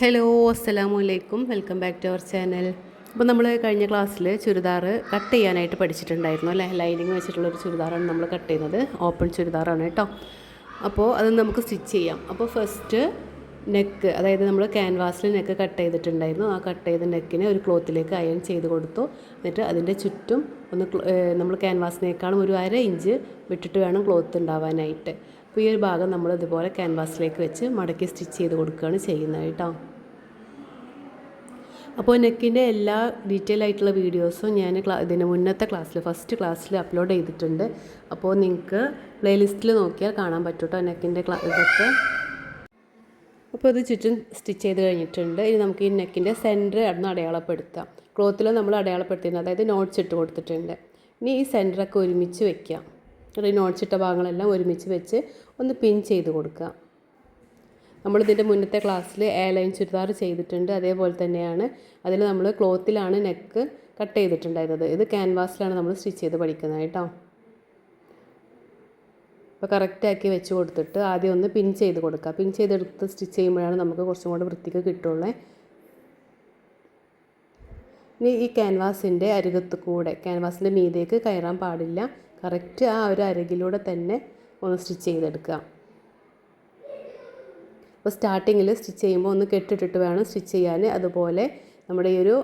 Hello അസ്സലാമു അലൈക്കും welcome back to our channel. അപ്പോൾ നമ്മൾ കഴിഞ്ഞ ക്ലാസ്സിൽ ചുരിദാർ കട്ട് ചെയ്യാനായിട്ട് പഠിച്ചിട്ടുണ്ടായിരുന്നു അല്ലേ? ലൈനിങ് വെച്ചിട്ടുള്ളൊരു ചുരിദാറാണ് നമ്മൾ കട്ട് ചെയ്യുന്നത്. ഓപ്പൺ ചുരിദാറാണ് കേട്ടോ. അപ്പോൾ അത് നമുക്ക് സ്റ്റിച്ച് ചെയ്യാം. അപ്പോൾ ഫസ്റ്റ് നെക്ക് അതായത് നമ്മൾ ക്യാൻവാസിൽ നെക്ക് കട്ട് ചെയ്തിട്ടുണ്ടായിരുന്നു. ആ കട്ട് ചെയ്ത നെക്കിനെ ഒരു ക്ലോത്തിലേക്ക് അയൺ ചെയ്ത് കൊടുത്തു. എന്നിട്ട് അതിന്റെ ചുറ്റും ഒന്ന് നമ്മൾ ക്യാൻവാസിനേക്കാളും ഒരു അര ഇഞ്ച് വിട്ടിട്ട് വേണം ക്ലോത്ത് ഉണ്ടാവാനായിട്ട്. അപ്പോൾ ഈ ഒരു ഭാഗം നമ്മൾ ഇതുപോലെ ക്യാൻവാസിലേക്ക് വെച്ച് മടക്കി സ്റ്റിച്ച് ചെയ്ത് കൊടുക്കുകയാണ് ചെയ്യുന്നത് കേട്ടോ. അപ്പോൾ നെക്കിന്റെ എല്ലാ ഡീറ്റെയിൽ ആയിട്ടുള്ള വീഡിയോസും ഞാൻ ക്ലാ ഇതിന് മുന്നത്തെ ക്ലാസ്സിൽ ഫസ്റ്റ് ക്ലാസ്സിൽ അപ്ലോഡ് ചെയ്തിട്ടുണ്ട്. അപ്പോൾ നിങ്ങൾക്ക് പ്ലേലിസ്റ്റിൽ നോക്കിയാൽ കാണാൻ പറ്റും കേട്ടോ നെക്കിന്റെ ക്ലാ ഇതൊക്കെ. അപ്പോൾ ഇത് ചുറ്റും സ്റ്റിച്ച് ചെയ്ത് കഴിഞ്ഞിട്ടുണ്ട്. ഇനി നമുക്ക് ഈ നെക്കിന്റെ സെന്റർ അവിടുന്ന് അടയാളപ്പെടുത്താം. ക്ലോത്തിൽ നമ്മൾ അടയാളപ്പെടുത്തിയിട്ടുണ്ട് അതായത് നോട്ട്സ് ഇട്ട് കൊടുത്തിട്ടുണ്ട്. ഇനി ഈ സെന്ററൊക്കെ ഒരുമിച്ച് വെക്കാം. ഈ നോട്ട്സ് ഭാഗങ്ങളെല്ലാം ഒരുമിച്ച് വെച്ച് ഒന്ന് പിൻ ചെയ്ത് കൊടുക്കുക. നമ്മളിതിന്റെ മുന്നത്തെ ക്ലാസ്സിൽ എ ലൈൻ ചുരിദാർ ചെയ്തിട്ടുണ്ട്. അതേപോലെ തന്നെയാണ് അതിൽ നമ്മൾ ക്ലോത്തിലാണ് നെക്ക് കട്ട് ചെയ്തിട്ടുണ്ടായിരുന്നത്. ഇത് ക്യാൻവാസിലാണ് നമ്മൾ സ്റ്റിച്ച് ചെയ്ത് പഠിക്കുന്നത് കേട്ടോ. അപ്പോൾ കറക്റ്റാക്കി വെച്ച് കൊടുത്തിട്ട് ആദ്യം ഒന്ന് പിൻ ചെയ്ത് കൊടുക്കുക. പിൻ ചെയ്തെടുത്ത് സ്റ്റിച്ച് ചെയ്യുമ്പോഴാണ് നമുക്ക് കുറച്ചും കൂടെ വൃത്തിക്ക് കിട്ടുള്ളേ. ഇനി ഈ ക്യാൻവാസിന്റെ അരികത്ത് കൂടെ ക്യാൻവാസിന്റെ മീതേക്ക് കയറാൻ പാടില്ല. കറക്റ്റ് ആ ഒരു അരകിലൂടെ തന്നെ ഒന്ന് സ്റ്റിച്ച് ചെയ്തെടുക്കുക. അപ്പോൾ സ്റ്റാർട്ടിങ്ങിൽ സ്റ്റിച്ച് ചെയ്യുമ്പോൾ ഒന്ന് കെട്ടിട്ടിട്ട് വേണം സ്റ്റിച്ച് ചെയ്യാൻ. അതുപോലെ നമ്മുടെ ഈ ഒരു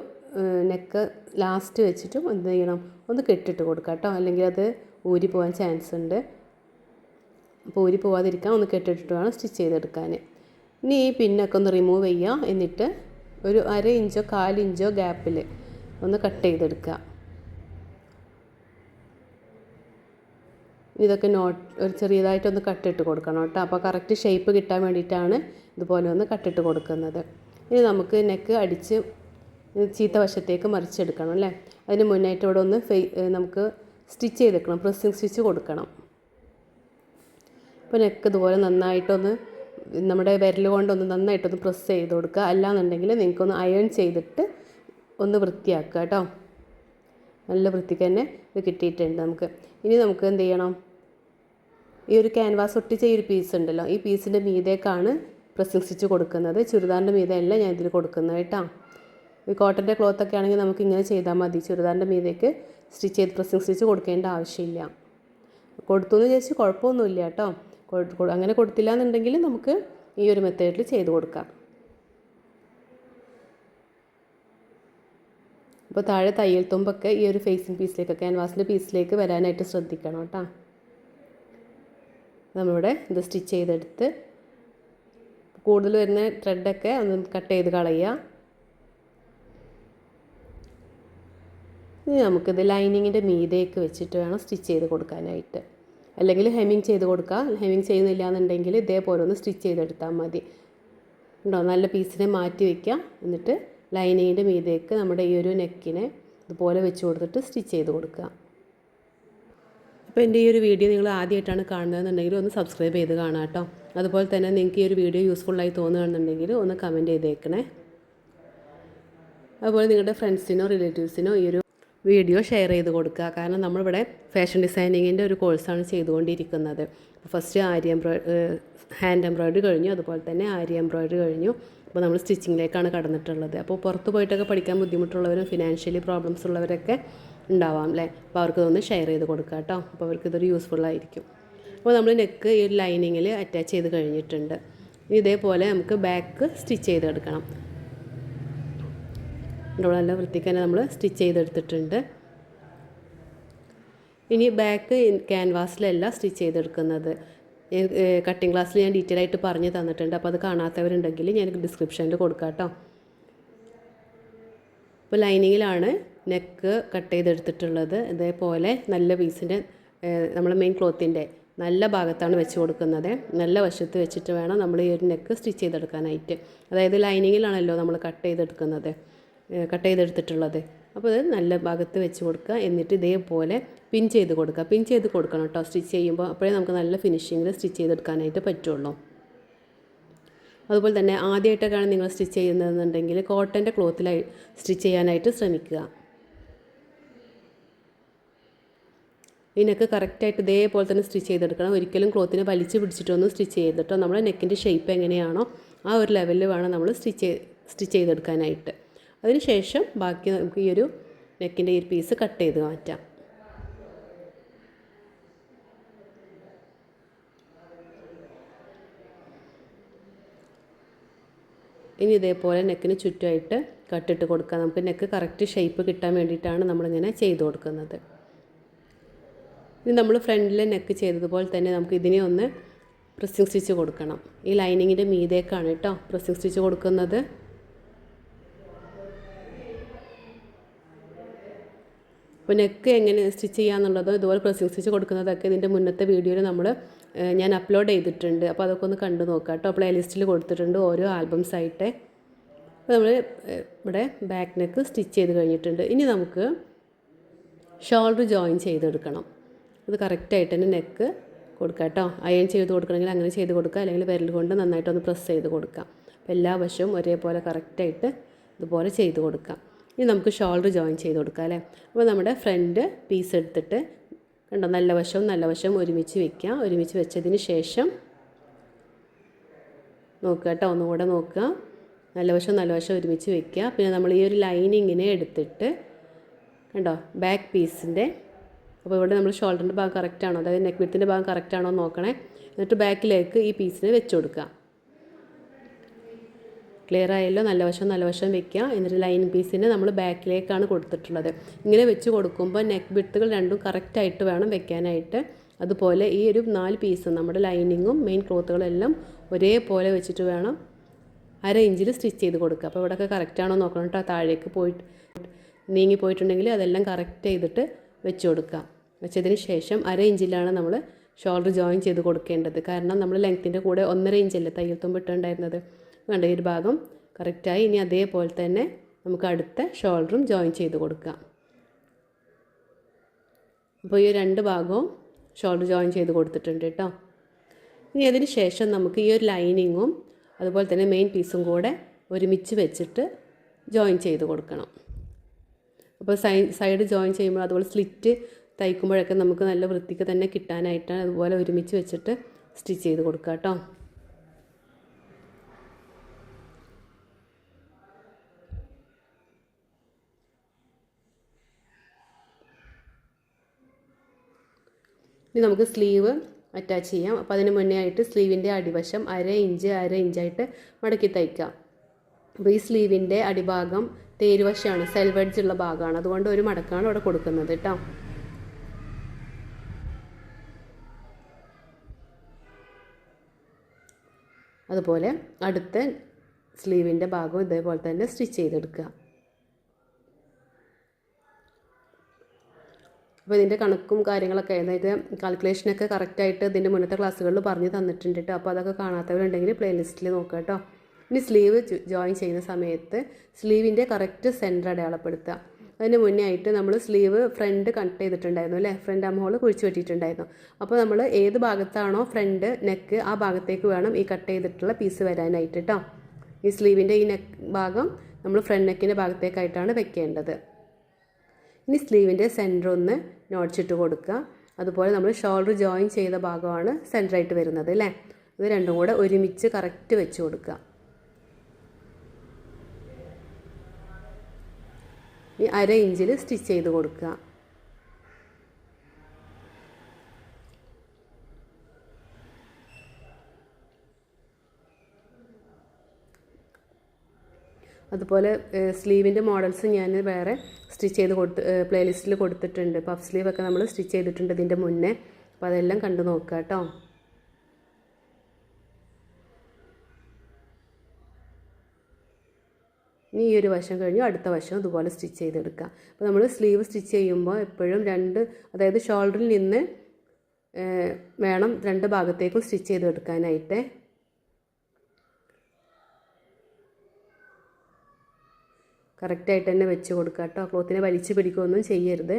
നെക്ക് ലാസ്റ്റ് വെച്ചിട്ടും എന്ത് ചെയ്യണം? ഒന്ന് കെട്ടിട്ട് കൊടുക്കുക കേട്ടോ. അല്ലെങ്കിൽ അത് ഊരി പോകാൻ ചാൻസ് ഉണ്ട്. അപ്പോൾ ഊരി പോവാതിരിക്കാൻ ഒന്ന് കെട്ടിട്ടിട്ട് വേണം സ്റ്റിച്ച് ചെയ്തെടുക്കാൻ. ഇനി ഈ പിന്നൊക്കെ ഒന്ന് റിമൂവ് ചെയ്യുക. എന്നിട്ട് ഒരു അര ഇഞ്ചോ കാലിഞ്ചോ ഗ്യാപ്പിൽ ഒന്ന് കട്ട് ചെയ്തെടുക്കുക. ഇതൊക്കെ നോട്ട് ഒരു ചെറിയതായിട്ടൊന്ന് കട്ടിട്ട് കൊടുക്കണം കേട്ടോ. അപ്പോൾ കറക്റ്റ് ഷേപ്പ് കിട്ടാൻ വേണ്ടിയിട്ടാണ് ഇതുപോലെ ഒന്ന് കട്ടിട്ട് കൊടുക്കുന്നത്. ഇനി നമുക്ക് നെക്ക് അടിച്ച് ചീത്ത വശത്തേക്ക് മറിച്ചെടുക്കണം അല്ലേ? അതിന് മുന്നായിട്ട് ഇവിടെ ഒന്ന് ഫെയ് നമുക്ക് സ്റ്റിച്ച് ചെയ്തെടുക്കണം പ്രസ്സിങ് സ്റ്റിച്ച് കൊടുക്കണം. അപ്പോൾ നെക്ക് ഇതുപോലെ നന്നായിട്ടൊന്ന് നമ്മുടെ വിരൽ കൊണ്ടൊന്ന് നന്നായിട്ടൊന്ന് പ്രസ് ചെയ്ത് കൊടുക്കുക. അല്ലാന്നുണ്ടെങ്കിൽ നിങ്ങൾക്കൊന്ന് അയൺ ചെയ്തിട്ട് ഒന്ന് വൃത്തിയാക്കുക കേട്ടോ. നല്ല വൃത്തിക്ക് തന്നെ ഇത് കിട്ടിയിട്ടുണ്ട് നമുക്ക്. ഇനി നമുക്ക് എന്ത് ചെയ്യണം? ഈ ഒരു ക്യാൻവാസ് ഒട്ടിച്ച ഈ ഒരു പീസ് ഉണ്ടല്ലോ. ഈ പീസിന്റെ മീതേക്കാണ് പ്രസ്സിങ് സ്റ്റിച്ച് കൊടുക്കുന്നത്. ചുരിദാറിന്റെ മീതല്ല ഞാൻ ഇതിൽ കൊടുക്കുന്നത് കേട്ടോ. ഈ കോട്ടന്റെ ക്ലോത്ത് ഒക്കെ ആണെങ്കിൽ നമുക്ക് ഇങ്ങനെ ചെയ്താൽ മതി. ചുരിദാറിന്റെ മീതേക്ക് സ്റ്റിച്ച് ചെയ്ത് പ്രസ്സിങ് സ്റ്റിച്ച് കൊടുക്കേണ്ട ആവശ്യമില്ല. കൊടുത്തു എന്ന് വിചാരിച്ച് കുഴപ്പമൊന്നുമില്ല കേട്ടോ. അങ്ങനെ കൊടുത്തില്ല എന്നുണ്ടെങ്കിൽ നമുക്ക് ഈ ഒരു മെത്തേഡിൽ ചെയ്ത് കൊടുക്കാം. അപ്പോൾ താഴെ തയ്യൽ തുമ്പൊക്കെ ഈ ഒരു ഫേസിങ് പീസിലേക്കൊക്കെ ക്യാൻവാസിന്റെ പീസിലേക്ക് വരാനായിട്ട് ശ്രദ്ധിക്കണം കേട്ടോ. നമ്മളിവിടെ ഇത് സ്റ്റിച്ച് ചെയ്തെടുത്ത് കൂടുതൽ വരുന്ന ത്രെഡൊക്കെ ഒന്ന് കട്ട് ചെയ്ത് കളയുക. ഇനി നമുക്കിത് ലൈനിങ്ങിന്റെ മീതേക്ക് വെച്ചിട്ട് വേണം സ്റ്റിച്ച് ചെയ്ത് കൊടുക്കാനായിട്ട്. അല്ലെങ്കിൽ ഹെമ്മിങ് ചെയ്ത് കൊടുക്കുക ഹെമ്മിങ് ചെയ്യുന്നില്ല എന്നുണ്ടെങ്കിൽ ഇതേപോലെ ഒന്ന് സ്റ്റിച്ച് ചെയ്തെടുത്താൽ മതി. ഉണ്ടോ നല്ല പീസിനെ മാറ്റി വയ്ക്കുക എന്നിട്ട് ലൈനിങ്ങിന്റെ മീതേക്ക് നമ്മുടെ ഈ ഒരു നെക്കിനെ ഇതുപോലെ വെച്ച് കൊടുത്തിട്ട് സ്റ്റിച്ച് ചെയ്ത് കൊടുക്കുക. അപ്പോൾ എന്റെ ഈ ഒരു വീഡിയോ നിങ്ങൾ ആദ്യമായിട്ടാണ് കാണുന്നതെന്നുണ്ടെങ്കിൽ ഒന്ന് സബ്സ്ക്രൈബ് ചെയ്ത് കാണാം കേട്ടോ. അതുപോലെ തന്നെ നിങ്ങൾക്ക് ഈ ഒരു വീഡിയോ യൂസ്ഫുള്ളായി തോന്നുകയാണെന്നുണ്ടെങ്കിൽ ഒന്ന് കമന്റ് ചെയ്തേക്കണേ. അതുപോലെ നിങ്ങളുടെ ഫ്രണ്ട്സിനോ റിലേറ്റീവ്സിനോ ഈ ഒരു വീഡിയോ ഷെയർ ചെയ്ത് കൊടുക്കുക. കാരണം നമ്മളിവിടെ ഫാഷൻ ഡിസൈനിങ്ങിന്റെ ഒരു കോഴ്സാണ് ചെയ്തുകൊണ്ടിരിക്കുന്നത്. First aari embroid hand embroidery കഴിഞ്ഞു അതുപോലെ തന്നെ ആരി എംബ്രോയ്ഡറി കഴിഞ്ഞു. അപ്പോൾ നമ്മൾ സ്റ്റിച്ചിങ്ങിലേക്കാണ് കടന്നിട്ടുള്ളത്. അപ്പോൾ പുറത്ത് പോയിട്ടൊക്കെ പഠിക്കാൻ ബുദ്ധിമുട്ടുള്ളവരും ഫിനാൻഷ്യലി പ്രോബ്ലംസ് ഉള്ളവരൊക്കെ ഉണ്ടാവാം അല്ലേ? അപ്പോൾ അവർക്ക് ഇതൊന്ന് ഷെയർ ചെയ്ത് കൊടുക്കുക കേട്ടോ. അപ്പോൾ അവർക്ക് ഇതൊരു യൂസ്ഫുൾ ആയിരിക്കും. അപ്പോൾ നമ്മൾ നെക്ക് ഈ ലൈനിങ്ങിൽ അറ്റാച്ച് ചെയ്ത് കഴിഞ്ഞിട്ടുണ്ട്. ഇതേപോലെ നമുക്ക് ബാക്ക് സ്റ്റിച്ച് ചെയ്തെടുക്കണം. ഇവിടെ നല്ല വൃത്തിക്ക് തന്നെ നമ്മൾ സ്റ്റിച്ച് ചെയ്തെടുത്തിട്ടുണ്ട്. ഇനി ബാക്ക് ക്യാൻവാസിലല്ല സ്റ്റിച്ച് ചെയ്തെടുക്കുന്നത്. കട്ടിംഗ് ക്ലാസ്സിൽ ഞാൻ ഡീറ്റെയിൽ ആയിട്ട് പറഞ്ഞു തന്നിട്ടുണ്ട്. അപ്പോൾ അത് കാണാത്തവരുണ്ടെങ്കിൽ ഞാൻ ഡിസ്ക്രിപ്ഷനിൽ കൊടുക്കാം കേട്ടോ. ഇപ്പോൾ ലൈനിങ്ങിലാണ് നെക്ക് കട്ട് ചെയ്തെടുത്തിട്ടുള്ളത് ഇതേപോലെ നല്ല പീസിന്റെ നമ്മൾ മെയിൻ ക്ലോത്തിന്റെ നല്ല ഭാഗത്താണ് വെച്ച് കൊടുക്കുന്നത്. നല്ല വശത്ത് വെച്ചിട്ട് വേണം നമ്മൾ ഈ ഒരു നെക്ക് സ്റ്റിച്ച് ചെയ്തെടുക്കാനായിട്ട്. അതായത് ലൈനിങ്ങിലാണല്ലോ നമ്മൾ കട്ട് ചെയ്തെടുക്കുന്നത് കട്ട് ചെയ്തെടുത്തിട്ടുള്ളത്. അപ്പോൾ ഇത് നല്ല ഭാഗത്ത് വെച്ച് കൊടുക്കുക. എന്നിട്ട് ഇതേപോലെ പിൻ ചെയ്ത് കൊടുക്കുക. പിൻ ചെയ്ത് കൊടുക്കണം കേട്ടോ. സ്റ്റിച്ച് ചെയ്യുമ്പോൾ അപ്പോഴേ നമുക്ക് നല്ല ഫിനിഷിങ്ങിൽ സ്റ്റിച്ച് ചെയ്തെടുക്കാനായിട്ട് പറ്റുള്ളൂ. അതുപോലെ തന്നെ ആദ്യമായിട്ടൊക്കെയാണ് നിങ്ങൾ സ്റ്റിച്ച് ചെയ്യുന്നതെന്നുണ്ടെങ്കിൽ കോട്ടന്റെ ക്ലോത്തിലായി സ്റ്റിച്ച് ചെയ്യാനായിട്ട് ശ്രമിക്കുക. ഈ നെക്ക് കറക്റ്റായിട്ട് ഇതേപോലെ തന്നെ സ്റ്റിച്ച് ചെയ്തെടുക്കണം. ഒരിക്കലും ക്ലോത്തിനെ വലിച്ചു പിടിച്ചിട്ടൊന്നും സ്റ്റിച്ച് ചെയ്തിട്ടോ നമ്മുടെ നെക്കിന്റെ ഷേപ്പ് എങ്ങനെയാണോ ആ ഒരു ലെവലിൽ വേണം നമ്മൾ സ്റ്റിച്ച് സ്റ്റിച്ച് ചെയ്തെടുക്കാനായിട്ട്. അതിനുശേഷം ബാക്കി നമുക്ക് ഈ ഒരു നെക്കിന്റെ ഈ പീസ് കട്ട് ചെയ്ത് മാറ്റാം. ഇനി ഇതേപോലെ നെക്കിന് ചുറ്റുമായിട്ട് കട്ടിട്ട് കൊടുക്കാം. നമുക്ക് നെക്ക് കറക്റ്റ് ഷേപ്പ് കിട്ടാൻ വേണ്ടിയിട്ടാണ് നമ്മളിങ്ങനെ ചെയ്ത് കൊടുക്കുന്നത്. ഇനി നമ്മൾ ഫ്രണ്ടിൽ നെക്ക് ചെയ്തതുപോലെ തന്നെ നമുക്ക് ഇതിനെ ഒന്ന് പ്രസ്സിങ് സ്റ്റിച്ച് കൊടുക്കണം. ഈ ലൈനിങ്ങിന്റെ മീതേക്കാണ് കേട്ടോ പ്രസ്സിങ് സ്റ്റിച്ച് കൊടുക്കുന്നത്. അപ്പോൾ നെക്ക് എങ്ങനെ സ്റ്റിച്ച് ചെയ്യാന്നുള്ളത് ഇതുപോലെ പ്രസ്സിങ് സ്റ്റിച്ച് കൊടുക്കുന്നതൊക്കെ ഇതിന്റെ മുന്നത്തെ വീഡിയോയിൽ നമ്മൾ ഞാൻ അപ്ലോഡ് ചെയ്തിട്ടുണ്ട്. അപ്പോൾ അതൊക്കെ ഒന്ന് കണ്ടു നോക്കാം കേട്ടോ പ്ലേലിസ്റ്റിൽ കൊടുത്തിട്ടുണ്ട് ഓരോ ആൽബംസ് ആയിട്ട്. അപ്പോൾ നമ്മൾ ഇവിടെ ബാക്ക് നെക്ക് സ്റ്റിച്ച് ചെയ്ത് കഴിഞ്ഞിട്ടുണ്ട്. ഇനി നമുക്ക് ഷോൾഡർ ജോയിൻ ചെയ്തെടുക്കണം. ഇത് കറക്റ്റായിട്ട് തന്നെ നെക്ക് കൊടുക്കുക കേട്ടോ. അയൺ ചെയ്ത് കൊടുക്കണമെങ്കിൽ അങ്ങനെ ചെയ്ത് കൊടുക്കുക അല്ലെങ്കിൽ വിരൽ കൊണ്ട് നന്നായിട്ടൊന്ന് പ്രസ് ചെയ്ത് കൊടുക്കാം. അപ്പോൾ എല്ലാ വശവും ഒരേപോലെ കറക്റ്റായിട്ട് ഇതുപോലെ ചെയ്ത് കൊടുക്കാം. ഇനി നമുക്ക് ഷോൾഡർ ജോയിൻ ചെയ്ത് കൊടുക്കാം അല്ലേ? അപ്പോൾ നമ്മുടെ ഫ്രണ്ട് പീസ് എടുത്തിട്ട് കണ്ടോ? നല്ല വശവും നല്ല വശവും ഒരുമിച്ച് വെക്കുക ഒരുമിച്ച് വെച്ചതിന് ശേഷം നോക്കുക കേട്ടോ. ഒന്നുകൂടെ നോക്കുക. നല്ല വശവും നല്ല വശവും ഒരുമിച്ച് വെക്കുക. പിന്നെ നമ്മൾ ഈ ഒരു ലൈനിങ്ങിനെ എടുത്തിട്ട് കണ്ടോ? ബാക്ക് പീസിന്റെ അപ്പോൾ ഇവിടെ നമ്മൾ ഷോൾഡറിന്റെ ഭാഗം കറക്റ്റ് ആണോ? അതായത് നെക്ക് വിത്തിന്റെ ഭാഗം കറക്റ്റ് ആണോ നോക്കണേ. എന്നിട്ട് ബാക്കിലേക്ക് ഈ പീസിനെ വെച്ച് കൊടുക്കുക ക്ലിയർ ആയല്ലോ? നല്ല വശം നല്ല വശം വെക്കുക എന്നിട്ട് ലൈൻ പീസിനെ നമ്മൾ ബാക്കിലേക്കാണ് കൊടുത്തിട്ടുള്ളത്. ഇങ്ങനെ വെച്ച് കൊടുക്കുമ്പോൾ നെക്ക് വിത്തുകൾ രണ്ടും കറക്റ്റായിട്ട് വേണം വെക്കാനായിട്ട്. അതുപോലെ ഈ ഒരു നാല് പീസ് നമ്മുടെ ലൈനിങ്ങും മെയിൻ ക്ലോത്തുകളെല്ലാം ഒരേപോലെ വെച്ചിട്ട് വേണം അര ഇഞ്ചിൽ സ്റ്റിച്ച് ചെയ്ത് കൊടുക്കുക അപ്പോൾ ഇവിടെയൊക്കെ കറക്റ്റാണോ നോക്കണം കേട്ടോ. താഴേക്ക് പോയിട്ട് നീങ്ങി പോയിട്ടുണ്ടെങ്കിൽ അതെല്ലാം കറക്റ്റ് ചെയ്തിട്ട് വെച്ച് കൊടുക്കുക വെച്ചതിന് ശേഷം അര ഇഞ്ചിലാണ് നമ്മൾ ഷോൾഡർ ജോയിൻ ചെയ്ത് കൊടുക്കേണ്ടത്. കാരണം നമ്മൾ ലെങ്ത്തിന്റെ കൂടെ ഒന്നര ഇഞ്ചല്ലേ തയ്യൽ തുമ്പ് ഇട്ടുണ്ടായിരുന്നത് വേണ്ട ഈ ഒരു ഭാഗം? കറക്റ്റായി ഇനി അതേപോലെ തന്നെ നമുക്ക് അടുത്ത ഷോൾഡറും ജോയിൻ ചെയ്ത് കൊടുക്കാം. അപ്പോൾ ഈ രണ്ട് ഭാഗവും ഷോൾഡർ ജോയിൻ ചെയ്ത് കൊടുത്തിട്ടുണ്ട് കേട്ടോ ഇനി അതിന് ശേഷം നമുക്ക് ഈ ഒരു ലൈനിങ്ങും അതുപോലെ തന്നെ മെയിൻ പീസും കൂടെ ഒരുമിച്ച് വെച്ചിട്ട് ജോയിൻ ചെയ്ത് കൊടുക്കണം. അപ്പോൾ സൈ സൈഡ് ജോയിൻ ചെയ്യുമ്പോൾ അതുപോലെ സ്ലിറ്റ് തയ്ക്കുമ്പോഴൊക്കെ നമുക്ക് നല്ല വൃത്തിക്ക് തന്നെ കിട്ടാനായിട്ടാണ് അതുപോലെ ഒരുമിച്ച് വെച്ചിട്ട് സ്റ്റിച്ച് ചെയ്ത് കൊടുക്കുക കേട്ടോ. ഇനി നമുക്ക് സ്ലീവ് അറ്റാച്ച് ചെയ്യാം. അപ്പോൾ അതിന് മുന്നേ ആയിട്ട് സ്ലീവിന്റെ അടിവശം അര ഇഞ്ച് അര ഇഞ്ചായിട്ട് മടക്കി തയ്ക്കാം. അപ്പോൾ ഈ സ്ലീവിന്റെ അടിഭാഗം തേരുവശമാണ് സെൽവെഡ്ജ് ഉള്ള ഭാഗമാണ്. അതുകൊണ്ട് ഒരു മടക്കാണ് ഇവിടെ കൊടുക്കുന്നത് കേട്ടോ. അതുപോലെ അടുത്ത സ്ലീവിന്റെ ഭാഗവും ഇതേപോലെ തന്നെ സ്റ്റിച്ച് ചെയ്തെടുക്കുക. അപ്പോൾ ഇതിന്റെ കണക്കും കാര്യങ്ങളൊക്കെ അതായത് കാൽക്കുലേഷനൊക്കെ കറക്റ്റായിട്ട് ഇതിന്റെ മുന്നത്തെ ക്ലാസ്സുകളിൽ പറഞ്ഞു തന്നിട്ടുണ്ട് കേട്ടോ അപ്പോൾ അതൊക്കെ കാണാത്തവരുണ്ടെങ്കിൽ പ്ലേലിസ്റ്റിൽ നോക്കുക കേട്ടോ ഇനി സ്ലീവ് ജോയിൻ ചെയ്യുന്ന സമയത്ത് സ്ലീവിന്റെ കറക്റ്റ് സെന്റർ അടയാളപ്പെടുത്തുക. അതിന് മുന്നേ ആയിട്ട് നമ്മൾ സ്ലീവ് ഫ്രണ്ട് കട്ട് ചെയ്തിട്ടുണ്ടായിരുന്നു അല്ലേ? ഫ്രണ്ട് അം ഹോൾ കുഴിച്ച് വെട്ടിയിട്ടുണ്ടായിരുന്നു. അപ്പോൾ നമ്മൾ ഏത് ഭാഗത്താണോ ഫ്രണ്ട് നെക്ക് ആ ഭാഗത്തേക്ക് വേണം ഈ കട്ട് ചെയ്തിട്ടുള്ള പീസ് വരാനായിട്ട് കേട്ടോ ഈ സ്ലീവിന്റെ ഈ നെക്ക് ഭാഗം നമ്മൾ ഫ്രണ്ട് നെക്കിന്റെ ഭാഗത്തേക്കായിട്ടാണ് വെക്കേണ്ടത്. ഇനി സ്ലീവിന്റെ സെന്റർ ഒന്ന് നോട്ട്സിട്ട് കൊടുക്കുക. അതുപോലെ നമ്മൾ ഷോൾഡർ ജോയിൻ ചെയ്ത ഭാഗമാണ് സെന്ററായിട്ട് വരുന്നത് അല്ലേ? ഇത് രണ്ടും കൂടെ ഒരുമിച്ച് കറക്റ്റ് വെച്ച് കൊടുക്കുക. ഇനി അര ഇഞ്ചിൽ സ്റ്റിച്ച് ചെയ്ത് കൊടുക്കുക. അതുപോലെ സ്ലീവിന്റെ മോഡൽസ് ഞാൻ വേറെ സ്റ്റിച്ച് ചെയ്ത് കൊടുത്ത് പ്ലേലിസ്റ്റിൽ കൊടുത്തിട്ടുണ്ട്. പഫ് സ്ലീവൊക്കെ നമ്മൾ സ്റ്റിച്ച് ചെയ്തിട്ടുണ്ട് ഇതിന്റെ മുന്നേ. അപ്പോൾ അതെല്ലാം കണ്ടു നോക്കുക കേട്ടോ ഇനി ഈ ഒരു വശം കഴിഞ്ഞു അടുത്ത വശം ഇതുപോലെ സ്റ്റിച്ച് ചെയ്തെടുക്കുക അപ്പോൾ നമ്മൾ സ്ലീവ് സ്റ്റിച്ച് ചെയ്യുമ്പോൾ എപ്പോഴും രണ്ട് അതായത് ഷോൾഡറിൽ നിന്ന് വേണം രണ്ട് ഭാഗത്തേക്കും സ്റ്റിച്ച് ചെയ്തെടുക്കാനായിട്ട്. കറക്റ്റായിട്ട് തന്നെ വെച്ച് കൊടുക്കുക കേട്ടോ. ക്ലോത്തിനെ വലിച്ചു പിടിക്കുകയൊന്നും ചെയ്യരുത്.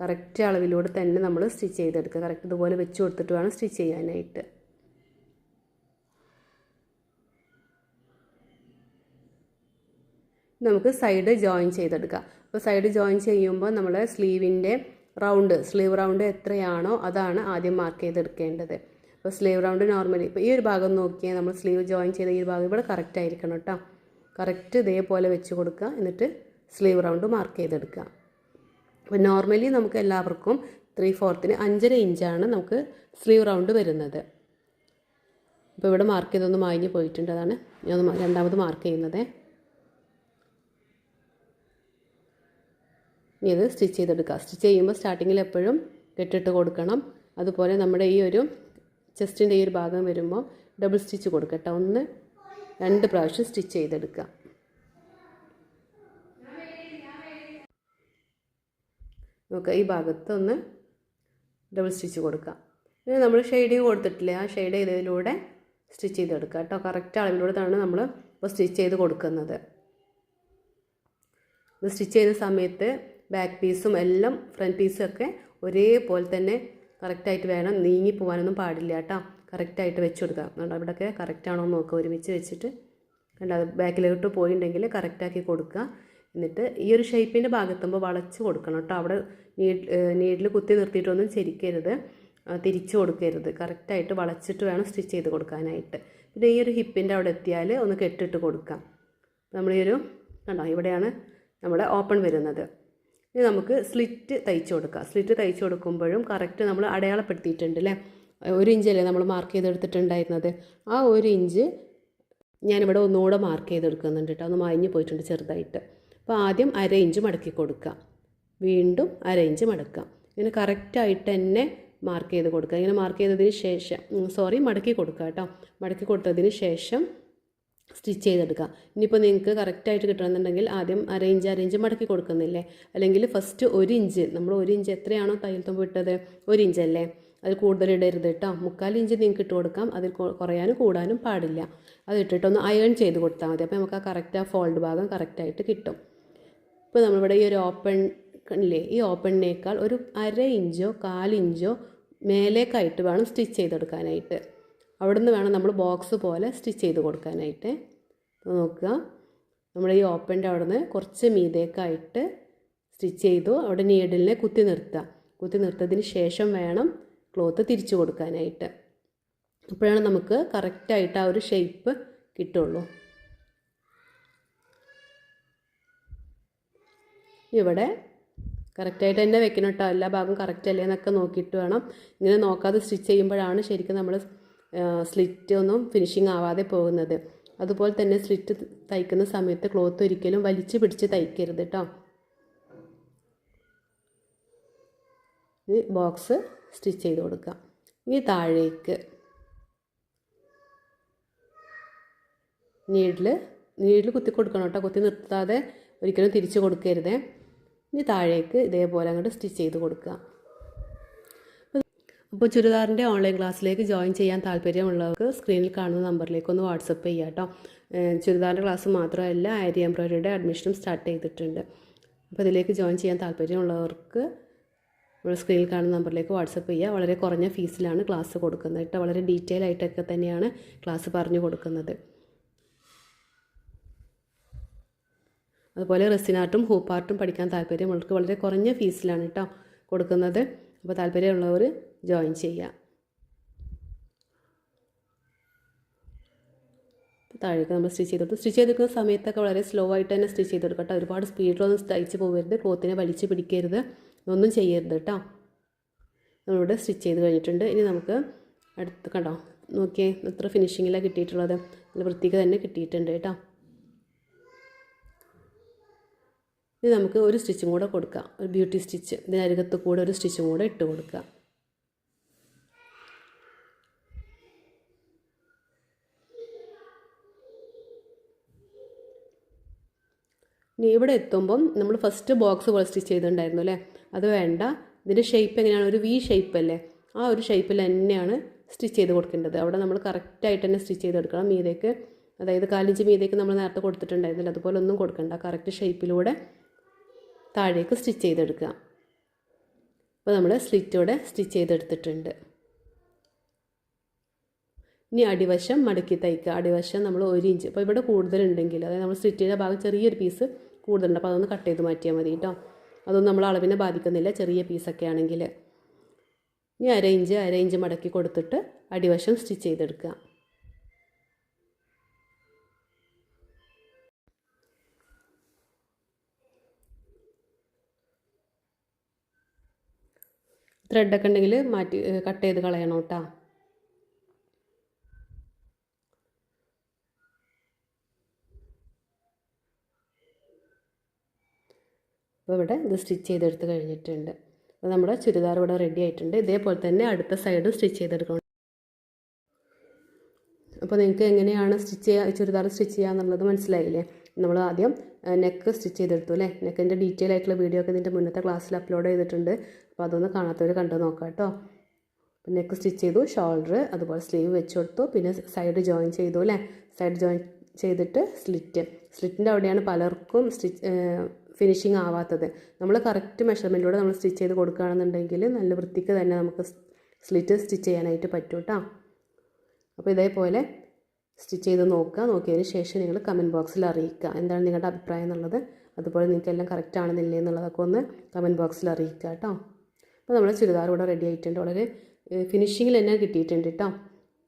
കറക്റ്റ് അളവിലൂടെ തന്നെ നമ്മൾ സ്റ്റിച്ച് ചെയ്തെടുക്കുക. കറക്റ്റ് ഇതുപോലെ വെച്ച് കൊടുത്തിട്ട് വേണം സ്റ്റിച്ച് ചെയ്യാനായിട്ട്. നമുക്ക് സൈഡ് ജോയിൻ ചെയ്തെടുക്കാം. അപ്പോൾ സൈഡ് ജോയിൻ ചെയ്യുമ്പോൾ നമ്മൾ സ്ലീവിന്റെ റൗണ്ട് സ്ലീവ് റൗണ്ട് എത്രയാണോ അതാണ് ആദ്യം മാർക്ക് ചെയ്തെടുക്കേണ്ടത്. അപ്പോൾ സ്ലീവ് റൗണ്ട് നോർമലി ഇപ്പോൾ ഈ ഒരു ഭാഗം നോക്കിയാൽ നമ്മൾ സ്ലീവ് ജോയിൻ ചെയ്ത ഈ ഭാഗം ഇവിടെ കറക്റ്റ് ആയിരിക്കണം കേട്ടോ. കറക്റ്റ് ഇതേപോലെ വെച്ച് കൊടുക്കുക. എന്നിട്ട് സ്ലീവ് റൗണ്ട് മാർക്ക് ചെയ്തെടുക്കുക. അപ്പോൾ നോർമലി നമുക്ക് എല്ലാവർക്കും ത്രീ ഫോർത്തിന് അഞ്ചര ഇഞ്ചാണ് നമുക്ക് സ്ലീവ് റൗണ്ട് വരുന്നത്. അപ്പോൾ ഇവിടെ മാർക്ക് ചെയ്തൊന്ന് മാഞ്ഞ് പോയിട്ടുണ്ട്. അതാണ് ഞാൻ രണ്ടാമത് മാർക്ക് ചെയ്യുന്നത്. ഇനി ഇത് സ്റ്റിച്ച് ചെയ്തെടുക്കുക. സ്റ്റിച്ച് ചെയ്യുമ്പോൾ സ്റ്റാർട്ടിങ്ങിൽ എപ്പോഴും കെട്ടിട്ട് കൊടുക്കണം. അതുപോലെ നമ്മുടെ ഈ ഒരു ചെസ്റ്റിന്റെ ഈ ഒരു ഭാഗം വരുമ്പോൾ ഡബിൾ സ്റ്റിച്ച് കൊടുക്കട്ടെ ഒന്ന് രണ്ട് പ്രാവശ്യം സ്റ്റിച്ച് ചെയ്തെടുക്കുക. നോക്കുക ഈ ഭാഗത്ത് ഒന്ന് ഡബിൾ സ്റ്റിച്ച് കൊടുക്കുക. പിന്നെ നമ്മൾ ഷെയ്ഡ് കൊടുത്തിട്ടില്ല? ആ ഷെയ്ഡ് ചെയ്തതിലൂടെ സ്റ്റിച്ച് ചെയ്തെടുക്കുക കേട്ടോ. കറക്റ്റ് അളവിലൂടെയാണ് നമ്മൾ ഇപ്പോൾ സ്റ്റിച്ച് ചെയ്ത് കൊടുക്കുന്നത്. സ്റ്റിച്ച് ചെയ്ത സമയത്ത് ബാക്ക് പീസും എല്ലാം ഫ്രണ്ട് പീസും ഒക്കെ ഒരേപോലെ തന്നെ കറക്റ്റായിട്ട് വേണം നീങ്ങി പോകാനൊന്നും പാടില്ല കേട്ടോ. കറക്റ്റായിട്ട് വെച്ച് കൊടുക്കുക. കണ്ടോ? അവിടെയൊക്കെ കറക്റ്റാണോ എന്ന് നോക്കുക ഒരുമിച്ച് വെച്ചിട്ട് കണ്ടോ? ബാക്കിലോട്ട് പോയിട്ടുണ്ടെങ്കിൽ കറക്റ്റാക്കി കൊടുക്കുക. എന്നിട്ട് ഈ ഒരു ഷേപ്പിന്റെ ഭാഗത്തുമ്പോൾ വളച്ച് കൊടുക്കണം കേട്ടോ. അവിടെ നീഡിൽ കുത്തി നിർത്തിയിട്ടൊന്നും ചരിക്കരുത് തിരിച്ചു കൊടുക്കരുത്. കറക്റ്റായിട്ട് വളച്ചിട്ട് വേണം സ്റ്റിച്ച് ചെയ്ത് കൊടുക്കാനായിട്ട്. പിന്നെ ഈ ഒരു ഹിപ്പിന്റെ അവിടെ എത്തിയാൽ ഒന്ന് കെട്ടിട്ട് കൊടുക്കാം. നമ്മൾ ഈ ഒരു കണ്ടോ? ഇവിടെയാണ് നമ്മുടെ ഓപ്പൺ വരുന്നത്. ഇനി നമുക്ക് സ്ലിറ്റ് തയ്ച്ചു കൊടുക്കാം. സ്ലിറ്റ് തയ്ച്ചു കൊടുക്കുമ്പോഴും കറക്റ്റ് നമ്മൾ അടയാളപ്പെടുത്തിയിട്ടുണ്ട് അല്ലേ ഒരു ഇഞ്ചല്ലേ നമ്മൾ മാർക്ക് ചെയ്തെടുത്തിട്ടുണ്ടായിരുന്നത്? ആ ഒരു ഇഞ്ച് ഞാനിവിടെ ഒന്നുകൂടെ മാർക്ക് ചെയ്തെടുക്കുന്നുണ്ട് കേട്ടോ ഒന്ന് മാഞ്ഞു പോയിട്ടുണ്ട് ചെറുതായിട്ട്. അപ്പോൾ ആദ്യം അര ഇഞ്ച് മടക്കി കൊടുക്കുക വീണ്ടും അര ഇഞ്ച് മടക്കാം. ഇങ്ങനെ കറക്റ്റായിട്ട് തന്നെ മാർക്ക് ചെയ്ത് കൊടുക്കുക. ഇങ്ങനെ മാർക്ക് ചെയ്തതിന് ശേഷം സോറി മടക്കി കൊടുക്കുക കേട്ടോ മടക്കി കൊടുത്തതിന് ശേഷം സ്റ്റിച്ച് ചെയ്തെടുക്കുക. ഇനിയിപ്പോൾ നിങ്ങൾക്ക് കറക്റ്റായിട്ട് കിട്ടണമെന്നുണ്ടെങ്കിൽ ആദ്യം അരയിഞ്ച് അരയിഞ്ച് മടക്കി കൊടുക്കുന്നില്ലേ? അല്ലെങ്കിൽ ഫസ്റ്റ് ഒരു ഇഞ്ച് നമ്മൾ ഒരു ഇഞ്ച് എത്രയാണോ തയ്യൽ തുമ്പ് ഇട്ടത്? ഒരു ഇഞ്ചല്ലേ അത് കൂടുതൽ ഇടരുത് കേട്ടോ മുക്കാൽ ഇഞ്ച് നിങ്ങൾക്ക് ഇട്ട് കൊടുക്കാം. അതിൽ കുറയാനും കൂടാനും പാടില്ല. അത് ഇട്ടിട്ടൊന്ന് അയൺ ചെയ്ത് കൊടുത്താൽ മതി. അപ്പോൾ നമുക്ക് ആ കറക്റ്റ് ആ ഫോൾഡ് ഭാഗം കറക്റ്റായിട്ട് കിട്ടും. ഇപ്പോൾ നമ്മളിവിടെ ഈ ഒരു ഓപ്പൺ ഇല്ലേ ഈ ഓപ്പണിനേക്കാൾ ഒരു അര ഇഞ്ചോ കാലിഞ്ചോ മേലേക്കായിട്ട് വേണം സ്റ്റിച്ച് ചെയ്തെടുക്കാനായിട്ട്. അവിടെ നിന്ന് വേണം നമ്മൾ ബോക്സ് പോലെ സ്റ്റിച്ച് ചെയ്ത് കൊടുക്കാനായിട്ട്. നോക്കുക. നമ്മൾ ഈ ഓപ്പന്റെ അവിടെ നിന്ന് കുറച്ച് മീതേക്കായിട്ട് സ്റ്റിച്ച് ചെയ്തു. അവിടെ നീഡിലിനെ കുത്തി നിർത്തുക. കുത്തി നിർത്തതിന് ശേഷം വേണം ക്ലോത്ത് തിരിച്ചു കൊടുക്കാനായിട്ട്. അപ്പോഴാണ് നമുക്ക് കറക്റ്റായിട്ട് ആ ഒരു ഷേപ്പ് കിട്ടുള്ളൂ. ഇവിടെ കറക്റ്റായിട്ട് തന്നെ വെക്കണം കേട്ടോ എല്ലാ ഭാഗവും കറക്റ്റ് അല്ലേ എന്നൊക്കെ നോക്കിയിട്ട് വേണം. ഇങ്ങനെ നോക്കാതെ സ്റ്റിച്ച് ചെയ്യുമ്പോഴാണ് ശരിക്കും നമ്മൾ സ്ലിറ്റ് ഒന്നും ഫിനിഷിങ് ആവാതെ പോകുന്നത്. അതുപോലെ തന്നെ സ്ലിറ്റ് തയ്ക്കുന്ന സമയത്ത് ക്ലോത്ത് ഒരിക്കലും വലിച്ചു പിടിച്ച് തയ്ക്കരുത് കേട്ടോ ബോക്സ് സ്റ്റിച്ച് ചെയ്ത് കൊടുക്കാം. ഇനി താഴേക്ക് നീഡിൽ നീഡിൽ കുത്തി കൊടുക്കണം കേട്ടോ കുത്തി നിർത്താതെ ഒരിക്കലും തിരിച്ച് കൊടുക്കരുതേ. ഇനി താഴേക്ക് ഇതേപോലെ അങ്ങോട്ട് സ്റ്റിച്ച് ചെയ്ത് കൊടുക്കുക അപ്പോൾ ചുരിദാറിന്റെ ഓൺലൈൻ ക്ലാസ്സിലേക്ക് ജോയിൻ ചെയ്യാൻ താല്പര്യമുള്ളവർക്ക് സ്ക്രീനിൽ കാണുന്ന നമ്പറിലേക്ക് ഒന്ന് വാട്സപ്പ് ചെയ്യുക കേട്ടോ ചുരിദാറിന്റെ ക്ലാസ് മാത്രമല്ല ആരി എംബ്രോയിഡറിയുടെ അഡ്മിഷനും സ്റ്റാർട്ട് ചെയ്തിട്ടുണ്ട്. അപ്പോൾ ഇതിലേക്ക് ജോയിൻ ചെയ്യാൻ താല്പര്യമുള്ളവർക്ക് സ്ക്രീനിൽ കാണുന്ന നമ്പറിലേക്ക് വാട്സപ്പ് ചെയ്യുക വളരെ കുറഞ്ഞ ഫീസിലാണ് ക്ലാസ് കൊടുക്കുന്നത് കേട്ടോ വളരെ ഡീറ്റെയിൽ ആയിട്ടൊക്കെ തന്നെയാണ് ക്ലാസ് പറഞ്ഞു കൊടുക്കുന്നത്. അതുപോലെ റെസിനാർട്ടും ഹൂപ്പാർട്ടും പഠിക്കാൻ താല്പര്യമുള്ളവർക്ക് വളരെ കുറഞ്ഞ ഫീസിലാണ് കേട്ടോ കൊടുക്കുന്നത്. അപ്പോൾ താല്പര്യമുള്ളവർ ജോയിൻ ചെയ്യാം. താഴേക്ക് നമ്മൾ സ്റ്റിച്ച് ചെയ്തെടുത്തു സ്റ്റിച്ച് ചെയ്തെടുക്കുന്ന സമയത്തൊക്കെ വളരെ സ്ലോ ആയിട്ട് തന്നെ സ്റ്റിച്ച് ചെയ്ത് കേട്ടോ ഒരുപാട് സ്പീഡിലൊന്നും തയ്ച്ച് പോകരുത്. ക്ലോത്തിനെ വലിച്ചു പിടിക്കരുത്. ഒന്നും ചെയ്യരുത് കേട്ടോ നമ്മളിവിടെ സ്റ്റിച്ച് ചെയ്ത് കഴിഞ്ഞിട്ടുണ്ട്. ഇനി നമുക്ക് അടുത്ത് കണ്ടോ? നോക്കിയേ എത്ര ഫിനിഷിങ്ങിലാണ് കിട്ടിയിട്ടുള്ളത്. നല്ല വൃത്തിക്ക് തന്നെ കിട്ടിയിട്ടുണ്ട് കേട്ടോ ഇനി നമുക്ക് ഒരു സ്റ്റിച്ചും കൂടെ കൊടുക്കാം. ഒരു ബ്യൂട്ടി സ്റ്റിച്ച്. ഇതിനരികത്ത് കൂടെ ഒരു സ്റ്റിച്ചും കൂടെ ഇട്ട് കൊടുക്കാം. ഇനി ഇവിടെ എത്തുമ്പം നമ്മൾ ഫസ്റ്റ് ബോക്സ് പോലെ സ്റ്റിച്ച് ചെയ്തിട്ടുണ്ടായിരുന്നു അല്ലേ? അത് വേണ്ട. ഇതിന്റെ ഷേപ്പ് എങ്ങനെയാണ്? ഒരു വി ഷേപ്പ് അല്ലേ? ആ ഒരു ഷേപ്പിൽ തന്നെയാണ് സ്റ്റിച്ച് ചെയ്ത് കൊടുക്കേണ്ടത്. അവിടെ നമ്മൾ കറക്റ്റായിട്ട് തന്നെ സ്റ്റിച്ച് ചെയ്തെടുക്കണം മീതേക്ക്. അതായത് കാലിഞ്ച് മീതേക്ക് നമ്മൾ നേരത്തെ കൊടുത്തിട്ടുണ്ടായിരുന്നില്ല. അതുപോലെ ഒന്നും കൊടുക്കണ്ട. കറക്റ്റ് ഷേപ്പിലൂടെ താഴേക്ക് സ്റ്റിച്ച് ചെയ്തെടുക്കുക. അപ്പോൾ നമ്മൾ സ്ലിറ്റോടെ സ്റ്റിച്ച് ചെയ്തെടുത്തിട്ടുണ്ട്. ഇനി അടിവശം മടക്കി തയ്ക്കുക. അടിവശം നമ്മൾ ഒരു ഇഞ്ച് അപ്പോൾ ഇവിടെ കൂടുതലുണ്ടെങ്കിൽ അതായത് നമ്മൾ സ്റ്റിച്ച് ചെയ്ത ഭാഗം ചെറിയൊരു പീസ് കൂടുതലുണ്ട്. അപ്പോൾ അതൊന്ന് കട്ട് ചെയ്ത് മാറ്റിയാൽ മതി കേട്ടോ അതൊന്നും നമ്മൾ അളവിനെ ബാധിക്കുന്നില്ല. ചെറിയ പീസൊക്കെ ആണെങ്കിൽ ഇനി അര ഇഞ്ച് അര ഇഞ്ച് മടക്കി കൊടുത്തിട്ട് അടിവശം സ്റ്റിച്ച് ചെയ്തെടുക്കുക. ത്രെഡൊക്കെ ഉണ്ടെങ്കിൽ മാറ്റി കട്ട് ചെയ്ത് കളയണം കേട്ടോ അപ്പോൾ ഇവിടെ ഇത് സ്റ്റിച്ച് ചെയ്തെടുത്ത് കഴിഞ്ഞിട്ടുണ്ട്. അപ്പോൾ നമ്മുടെ ചുരിദാർ ഇവിടെ റെഡി ആയിട്ടുണ്ട്. ഇതേപോലെ തന്നെ അടുത്ത സൈഡ് സ്റ്റിച്ച് ചെയ്തെടുക്കണം. അപ്പോൾ നിങ്ങൾക്ക് എങ്ങനെയാണ് സ്റ്റിച്ച് ചെയ്യുക ചുരിദാർ സ്റ്റിച്ച് ചെയ്യുക എന്നുള്ളത് മനസ്സിലായില്ലേ? നമ്മൾ ആദ്യം നെക്ക് സ്റ്റിച്ച് ചെയ്തെടുത്തു അല്ലേ? നെക്കിന്റെ ഡീറ്റെയിൽ ആയിട്ടുള്ള വീഡിയോ ഒക്കെ ഇതിന്റെ മുന്നത്തെ ക്ലാസ്സിൽ അപ്ലോഡ് ചെയ്തിട്ടുണ്ട്. അപ്പോൾ അതൊന്ന് കാണാത്തവർ കണ്ടു നോക്കാം കേട്ടോ. നെക്ക് സ്റ്റിച്ച് ചെയ്തു ഷോൾഡർ അതുപോലെ സ്ലീവ് വെച്ച് കൊടുത്തു. പിന്നെ സൈഡ് ജോയിൻ ചെയ്തു അല്ലേ? സൈഡ് ജോയിൻ ചെയ്തിട്ട് സ്ലിറ്റ് സ്ലിറ്റിന്റെ അവിടെയാണ് പലർക്കും സ്റ്റിച്ച് ഫിനിഷിങ് ആവാത്തത്. നമ്മൾ കറക്റ്റ് മെഷർമെന്റിലൂടെ നമ്മൾ സ്റ്റിച്ച് ചെയ്ത് കൊടുക്കുകയാണെന്നുണ്ടെങ്കിൽ നല്ല വൃത്തിക്ക് തന്നെ നമുക്ക് സ്ലിറ്റ് സ്റ്റിച്ച് ചെയ്യാനായിട്ട് പറ്റും കേട്ടോ അപ്പോൾ ഇതേപോലെ സ്റ്റിച്ച് ചെയ്ത് നോക്കുക. നോക്കിയതിന് ശേഷം നിങ്ങൾ കമന്റ് ബോക്സിൽ അറിയിക്കുക. എന്താണ് നിങ്ങളുടെ അഭിപ്രായം എന്നുള്ളത്? അതുപോലെ നിങ്ങൾക്ക് എല്ലാം കറക്റ്റ് ആണെന്നില്ലേ എന്നുള്ളതൊക്കെ ഒന്ന് കമന്റ് ബോക്സിൽ അറിയിക്കുക കേട്ടോ അപ്പോൾ നമ്മൾ ചുരിദാർ ഇവിടെ റെഡി ആയിട്ടുണ്ട്. വളരെ ഫിനിഷിങ്ങിൽ തന്നെ കിട്ടിയിട്ടുണ്ട് കേട്ടോ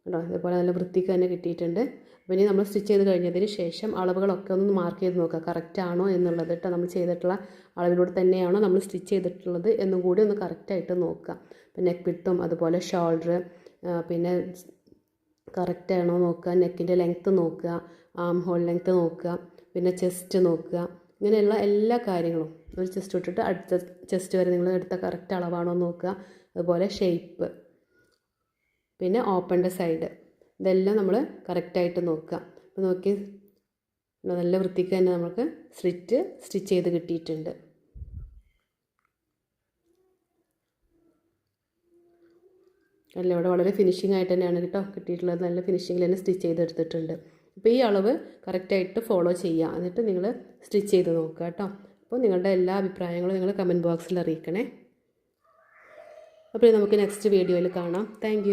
കേട്ടോ ഇതേപോലെ നല്ല വൃത്തിക്ക് തന്നെ കിട്ടിയിട്ടുണ്ട്. അപ്പോൾ ഇനി നമ്മൾ സ്റ്റിച്ച് ചെയ്ത് കഴിഞ്ഞതിന് ശേഷം അളവുകളൊക്കെ ഒന്ന് മാർക്ക് ചെയ്ത് നോക്കുക. കറക്റ്റ് ആണോ എന്നുള്ളത് കേട്ടോ നമ്മൾ ചെയ്തിട്ടുള്ള അളവിലൂടെ തന്നെയാണോ നമ്മൾ സ്റ്റിച്ച് ചെയ്തിട്ടുള്ളത് എന്നും കൂടി ഒന്ന് കറക്റ്റായിട്ട് നോക്കുക. പിന്നെ നെക്ക് വിട്ടും അതുപോലെ ഷോൾഡർ പിന്നെ കറക്റ്റ് ആണോ നോക്കുക. നെക്കിന്റെ ലെങ്ത്ത് നോക്കുക. ആം ഹോൾ ലെങ്ത്ത് നോക്കുക. പിന്നെ ചെസ്റ്റ് നോക്കുക. ഇങ്ങനെയുള്ള എല്ലാ കാര്യങ്ങളും ഒരു ചെസ്റ്റ് ഇട്ടിട്ട് അടുത്ത ചെസ്റ്റ് വരെ നിങ്ങൾ എടുത്ത കറക്റ്റ് അളവാണോ നോക്കുക. അതുപോലെ ഷേപ്പ് പിന്നെ ഓപ്പണിന്റെ സൈഡ് ഇതെല്ലാം നമ്മൾ കറക്റ്റായിട്ട് നോക്കുക. അപ്പോൾ നോക്കി നല്ല വൃത്തിക്ക് തന്നെ നമുക്ക് സ്ലിറ്റ് സ്റ്റിച്ച് ചെയ്ത് കിട്ടിയിട്ടുണ്ട്. അല്ല ഇവിടെ വളരെ ഫിനിഷിംഗ് ആയിട്ട് തന്നെയാണ് കേട്ടോ കിട്ടിയിട്ടുള്ളത്. നല്ല ഫിനിഷിങ്ങിൽ തന്നെ സ്റ്റിച്ച് ചെയ്തെടുത്തിട്ടുണ്ട്. അപ്പോൾ ഈ അളവ് കറക്റ്റായിട്ട് ഫോളോ ചെയ്യുക. എന്നിട്ട് നിങ്ങൾ സ്റ്റിച്ച് ചെയ്ത് നോക്കുക കേട്ടോ. അപ്പോൾ നിങ്ങളുടെ എല്ലാ അഭിപ്രായങ്ങളും നിങ്ങൾ കമന്റ് ബോക്സിൽ അറിയിക്കണേ. അപ്പോൾ നമുക്ക് നെക്സ്റ്റ് വീഡിയോയിൽ കാണാം. താങ്ക്